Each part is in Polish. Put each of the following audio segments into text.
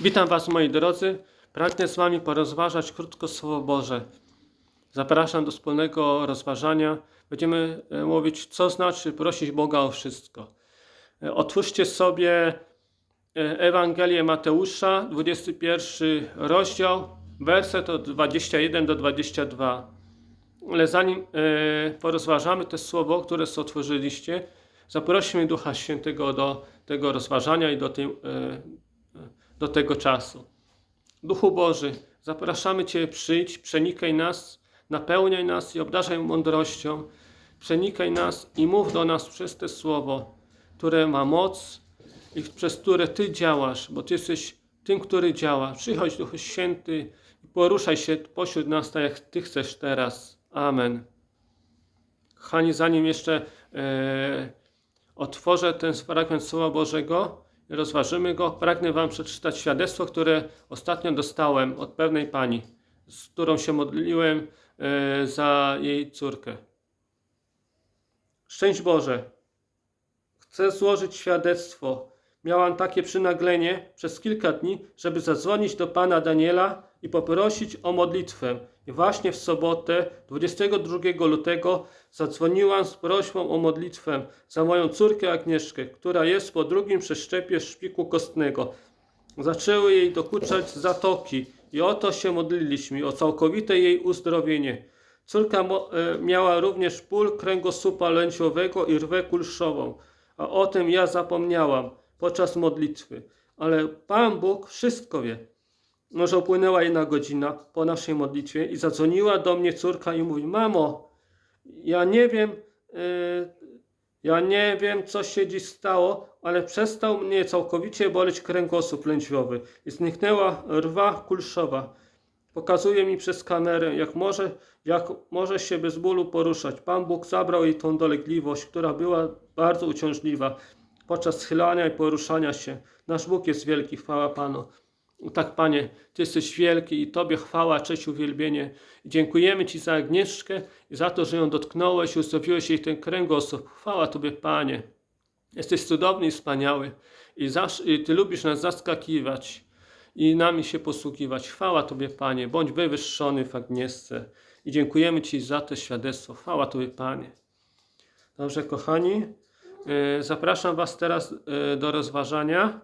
Witam Was moi drodzy. Pragnę z Wami porozważać krótko Słowo Boże. Zapraszam do wspólnego rozważania. Będziemy e, mówić, co znaczy prosić Boga o wszystko. E, Otwórzcie sobie e, Ewangelię Mateusza, 21 rozdział, werset od 21 do 22. Ale zanim porozważamy te słowo, które otworzyliście, zaprosimy Ducha Świętego do tego rozważania i do tej, do tego czasu. Duchu Boży, zapraszamy Cię, przyjdź, przenikaj nas, napełniaj nas i obdarzaj mądrością. Przenikaj nas i mów do nas przez te słowo, które ma moc i przez które Ty działasz, bo Ty jesteś tym, który działa. Przychodź, Duchu Święty, i poruszaj się pośród nas, tak jak Ty chcesz teraz. Amen. Kochani, zanim jeszcze e, otworzę ten fragment Słowa Bożego rozważymy go, pragnę Wam przeczytać świadectwo, które ostatnio dostałem od pewnej pani, z którą się modliłem e, za jej córkę. Szczęść Boże! Chcę złożyć świadectwo. Miałam takie przynaglenie przez kilka dni, żeby zadzwonić do pana Daniela i poprosić o modlitwę. I właśnie w sobotę, 22 lutego, zadzwoniłam z prośbą o modlitwę za moją córkę Agnieszkę, która jest po drugim przeszczepie szpiku kostnego. Zaczęły jej dokuczać zatoki i o to się modliliśmy, o całkowite jej uzdrowienie. Córka e, miała również ból kręgosłupa lędźwiowego i rwę kulszową, a o tym ja zapomniałam podczas modlitwy. Ale Pan Bóg wszystko wie. Może upłynęła jedna godzina po naszej modlitwie i zadzwoniła do mnie córka i mówi: Mamo, ja nie wiem, e, ja nie wiem, co się dziś stało, ale przestał mnie całkowicie boleć kręgosłup lędźwiowy i zniknęła rwa kulszowa. Pokazuje mi przez kamerę, jak może, jak może się bez bólu poruszać. Pan Bóg zabrał jej tą dolegliwość, która była bardzo uciążliwa podczas schylania i poruszania się. Nasz Bóg jest wielki, chwała Panu. Tak, Panie, Ty jesteś wielki i Tobie chwała, cześć, uwielbienie. I dziękujemy Ci za Agnieszkę i za to, że ją dotknąłeś i uzdrowiłeś jej ten kręgosłup. Chwała Tobie, Panie. Jesteś cudowny i wspaniały i, zasz, i Ty lubisz nas zaskakiwać i nami się posługiwać. Chwała Tobie, Panie. Bądź wywyższony w Agnieszce. I dziękujemy Ci za to świadectwo. Chwała Tobie, Panie. Dobrze, kochani. E, Zapraszam Was teraz e, do rozważania.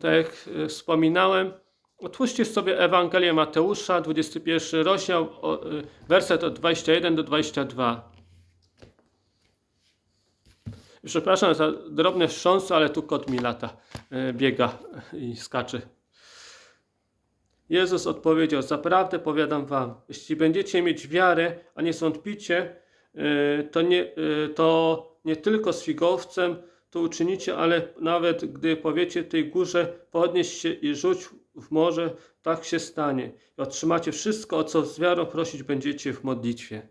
Tak jak e, wspominałem, otwórzcie sobie Ewangelię Mateusza, 21 rozdział, werset od 21 do 22. Przepraszam za drobne wstrząsy, ale tu kot mi lata, biega i skacze. Jezus odpowiedział: Zaprawdę powiadam wam, jeśli będziecie mieć wiarę, a nie zwątpicie, e, to nie, e, to nie tylko z figowcem to uczynicie, ale nawet gdy powiecie tej górze, podnieś się i rzuć w morze, tak się stanie. I otrzymacie wszystko, o co z wiarą prosić będziecie w modlitwie.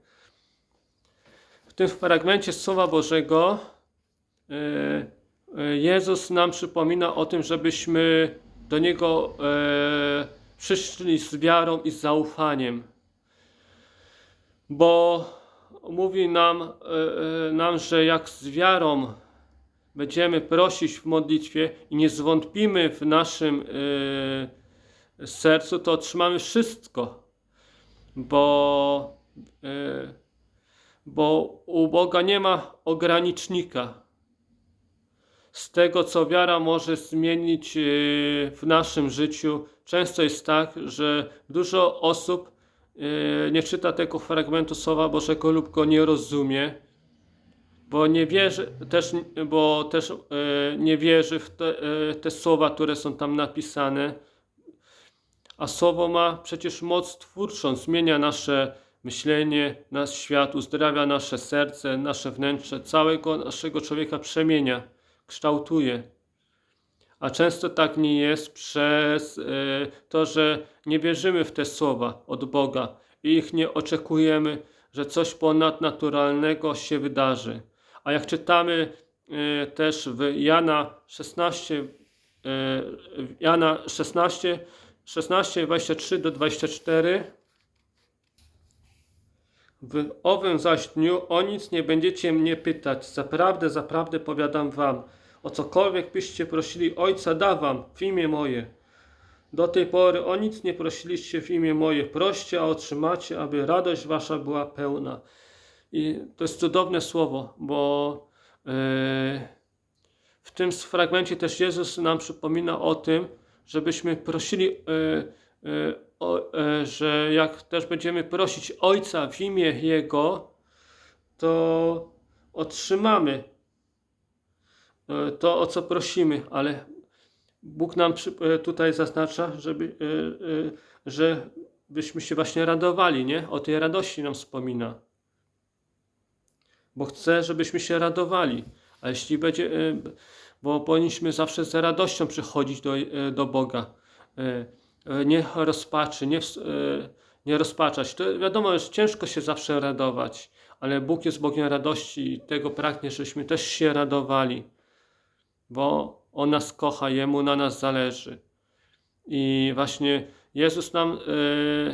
W tym fragmencie Słowa Bożego e, Jezus nam przypomina o tym, żebyśmy do Niego e, przyszli z wiarą i z zaufaniem. Bo mówi nam, e, e, nam, że jak z wiarą będziemy prosić w modlitwie i nie zwątpimy w naszym e, sercu, to otrzymamy wszystko. Bo, bo u Boga nie ma ogranicznika z tego, co wiara może zmienić w naszym życiu. Często jest tak, że dużo osób nie czyta tego fragmentu Słowa Bożego lub go nie rozumie, bo nie wierzy, też, bo też e, nie wierzy w te, e, te słowa, które są tam napisane. A słowo ma przecież moc twórczą, zmienia nasze myślenie, nasz świat, uzdrawia nasze serce, nasze wnętrze, całego naszego człowieka przemienia, kształtuje. A często tak nie jest przez e, to, że nie wierzymy w te słowa od Boga i ich nie oczekujemy, że coś ponadnaturalnego się wydarzy. A jak czytamy e, też w Jana 16, e, Jana 16, 16, 23 do 24, w owym zaś dniu o nic nie będziecie mnie pytać. Zaprawdę, zaprawdę powiadam wam, o cokolwiek byście prosili Ojca da wam w imię moje. Do tej pory o nic nie prosiliście w imię moje. Proście, a otrzymacie, aby radość wasza była pełna. I to jest cudowne słowo, bo e, w tym fragmencie też Jezus nam przypomina o tym, żebyśmy prosili, e, e, że jak też będziemy prosić Ojca w imię Jego, to otrzymamy to, o co prosimy, ale Bóg nam e, tutaj zaznacza, żeby, e, e, że byśmy się właśnie radowali, nie? O tej radości nam wspomina. Bo chce, żebyśmy się radowali. A jeśli będzie, e, bo powinniśmy zawsze z radością przychodzić do, e, do Boga. E, e, Nie rozpaczy, nie, e, nie rozpaczać. To wiadomo, że ciężko się zawsze radować, ale Bóg jest Bogiem radości i tego pragnie, żebyśmy też się radowali, bo On nas kocha, Jemu na nas zależy. I właśnie Jezus nam e,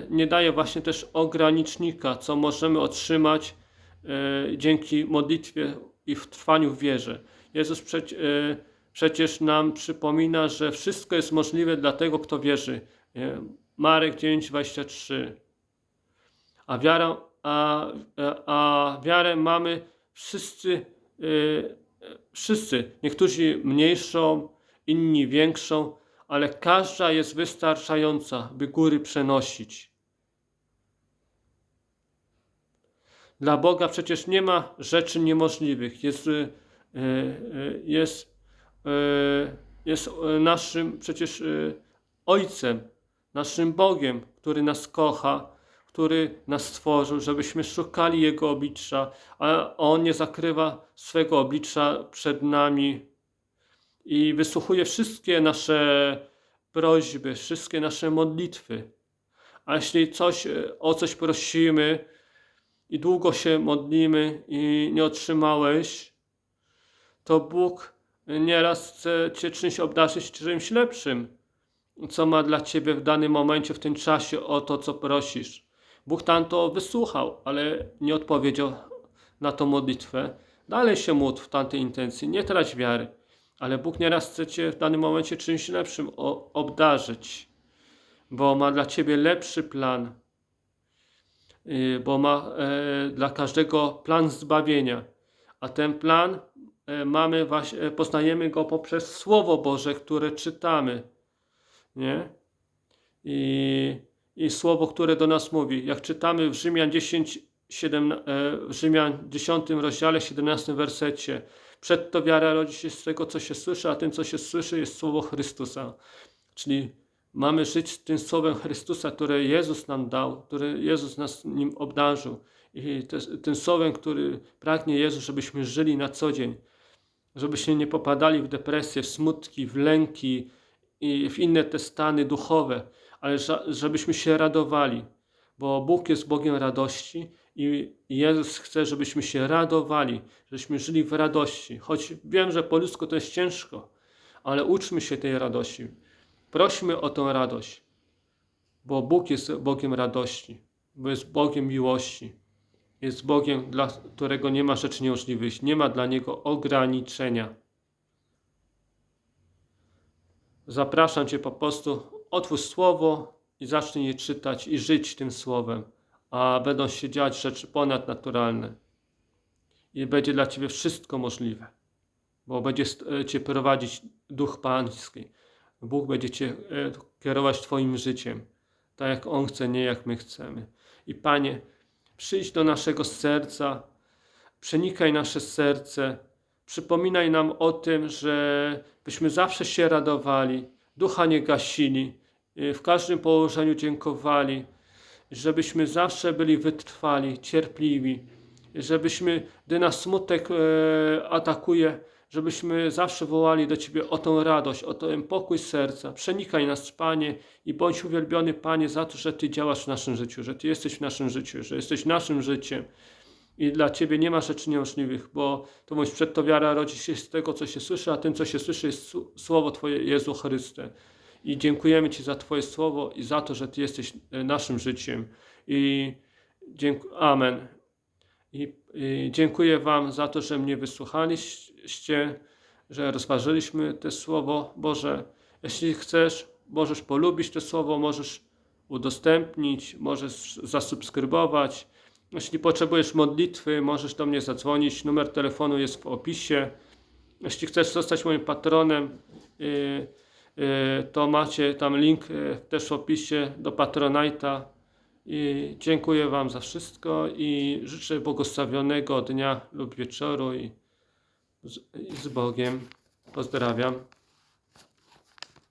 nie daje właśnie też ogranicznika, co możemy otrzymać e, dzięki modlitwie i w trwaniu w wierze. Jezus e, przecież nam przypomina, że wszystko jest możliwe dla tego, kto wierzy. Marek 9:23. A wiarę, a, a, a wiarę mamy wszyscy, wszyscy. Niektórzy mniejszą, inni większą, ale każda jest wystarczająca, by góry przenosić. Dla Boga przecież nie ma rzeczy niemożliwych. Jest, e, e, jest, e, jest naszym przecież Ojcem, naszym Bogiem, który nas kocha, który nas stworzył, żebyśmy szukali Jego oblicza, a On nie zakrywa swego oblicza przed nami i wysłuchuje wszystkie nasze prośby, wszystkie nasze modlitwy. A jeśli coś, e, o coś prosimy i długo się modlimy i nie otrzymałeś, to Bóg nieraz chce Cię czymś obdarzyć, czymś lepszym, co ma dla Ciebie w danym momencie, w tym czasie o to, co prosisz. Bóg tam to wysłuchał, ale nie odpowiedział na tą modlitwę. Dalej się módl w tamtej intencji, nie trać wiary. Ale Bóg nieraz chce Cię w danym momencie czymś lepszym obdarzyć, bo ma dla Ciebie lepszy plan, Yy, bo ma e, dla każdego plan zbawienia. A ten plan e, mamy właśnie, poznajemy go poprzez Słowo Boże, które czytamy. Nie? I, I Słowo, które do nas mówi. Jak czytamy w Rzymian 10, 7, e, w Rzymian 10 rozdziale, 17 wersecie. Przed to wiara rodzi się z tego, co się słyszy, a tym, co się słyszy, jest Słowo Chrystusa. Czyli mamy żyć tym Słowem Chrystusa, które Jezus nam dał, które Jezus nas nim obdarzył. I te, tym Słowem, który pragnie Jezus, żebyśmy żyli na co dzień. Żebyśmy nie popadali w depresję, w smutki, w lęki i w inne te stany duchowe, ale żebyśmy się radowali, bo Bóg jest Bogiem radości i Jezus chce, żebyśmy się radowali, żebyśmy żyli w radości. Choć wiem, że po ludzku to jest ciężko, ale uczmy się tej radości. Prośmy o tą radość, bo Bóg jest Bogiem radości, bo jest Bogiem miłości. Jest Bogiem, dla którego nie ma rzeczy niemożliwych, nie ma dla Niego ograniczenia. Zapraszam Cię po prostu, otwórz Słowo i zacznij je czytać i żyć tym Słowem, a będą się dziać rzeczy ponadnaturalne. I będzie dla Ciebie wszystko możliwe, bo będzie st- Cię prowadzić Duch Pański. Bóg będzie Cię e, kierować Twoim życiem, tak jak On chce, nie jak my chcemy. I Panie, przyjdź do naszego serca, przenikaj nasze serce, przypominaj nam o tym, że byśmy zawsze się radowali, ducha nie gasili, y, w każdym położeniu dziękowali, żebyśmy zawsze byli wytrwali, cierpliwi, żebyśmy, gdy nas smutek e, atakuje, żebyśmy zawsze wołali do Ciebie o tą radość, o ten pokój serca. Przenikaj nas, Panie, i bądź uwielbiony, Panie, za to, że Ty działasz w naszym życiu, że Ty jesteś w naszym życiu, że jesteś naszym życiem. I dla Ciebie nie ma rzeczy niemożliwych, bo to mówisz, przed to wiara rodzi się z tego, co się słyszy, a tym, co się słyszy, jest Słowo Twoje, Jezu Chryste. I dziękujemy Ci za Twoje Słowo i za to, że Ty jesteś e, naszym życiem. I dziękuję. Amen. I, I dziękuję Wam za to, że mnie wysłuchaliście, że rozważyliśmy to Słowo Boże. Jeśli chcesz, możesz polubić to słowo, możesz udostępnić, możesz zasubskrybować. Jeśli potrzebujesz modlitwy, możesz do mnie zadzwonić. Numer telefonu jest w opisie. Jeśli chcesz zostać moim patronem, yy, yy, to macie tam link yy, też w opisie do Patronite'a. I dziękuję Wam za wszystko i życzę błogosławionego dnia lub wieczoru i z, i z Bogiem. Pozdrawiam.